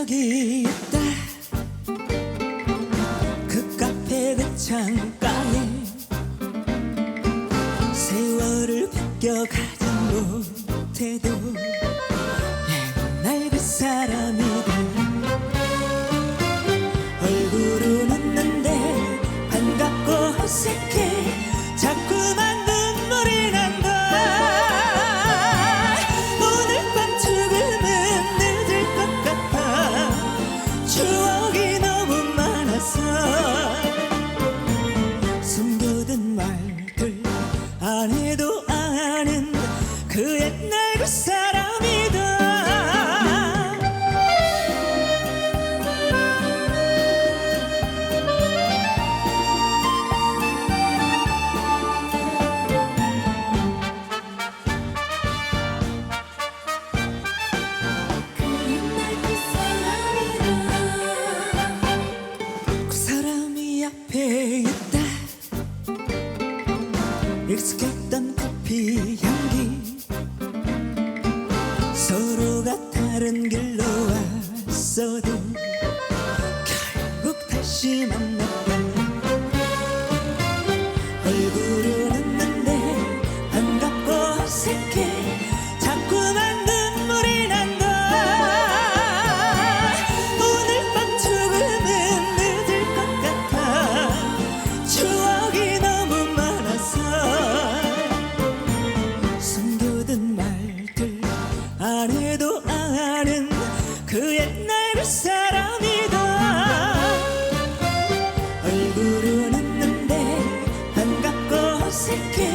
적이 있다. 그 카페 그 창가에 세월을 베껴가지 못해도 그 옛날 그 사람이다. 그 사람이 앞에 있다 다른 길로 왔어도 결국 다시 만났 어색해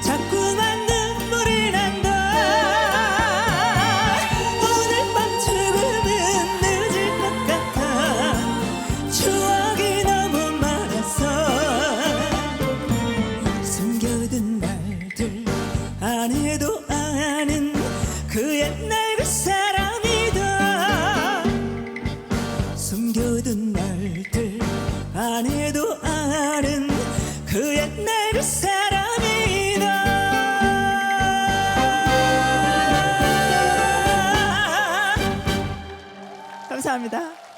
자꾸만 눈물이 난다. 오늘 밤 조금은 늦을 것 같아. 추억이 너무 많아서 숨겨둔 말들 안 해도 아는 그 옛날 감사합니다